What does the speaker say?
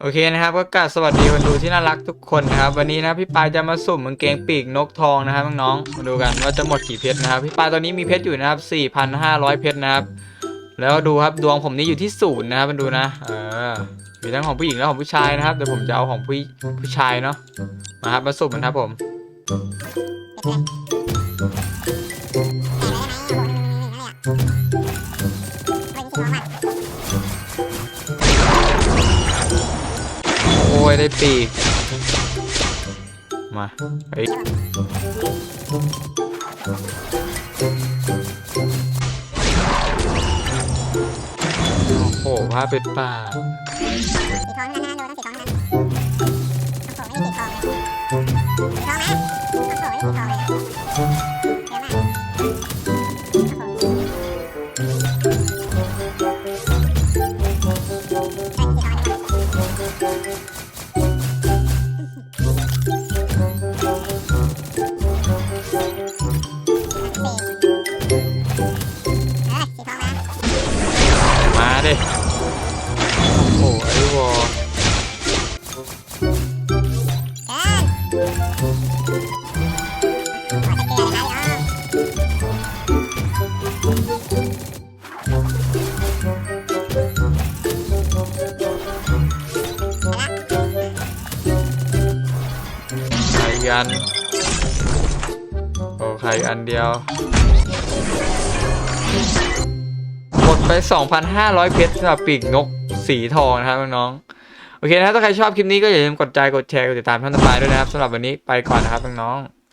โอเคนะครับก็กราบสวัสดีคนดูที่น่ารักทุกคนนะครับ วันนี้นะพี่ปายจะมาสุ่มกางเกงปีกนกทองนะครับน้องๆมาดูกันว่าจะหมดกี่เพชรนะครับพี่ปายตอนนี้มีเพชรอยู่นะครับ 4,500 เพชรนะครับ แล้วดูครับดวงผมนี่อยู่ที่ศูนย์นะครับมาดูนะเออมีทั้งของผู้หญิงและของผู้ชายนะครับเดี๋ยวผมจะเอาของผู้ผู้ชายเนาะมาครับมาสุ่มกันครับผม โอ้ยได้ปีกมาเฮ้ยโอ้โหผ้าเป็ดป่าสีทองนั่นนะโดนสีทองนั่นโอ้โหไม่สีทองเลย ดิ โอ้ไอ้วอเกินขอจะเกลือนะคะพี่น้องไข่อีกอัน โอ้ไข่อันเดียว ไป 2,500 เพชรสำหรับปีกนกสีทองนะครับน้องๆโอเคนะครับถ้าใครชอบคลิปนี้ก็อย่าลืมกดใจกดแชร์กดติดตามท่านต่อไปด้วยนะครับสำหรับวันนี้ไปก่อนนะครับน้องๆ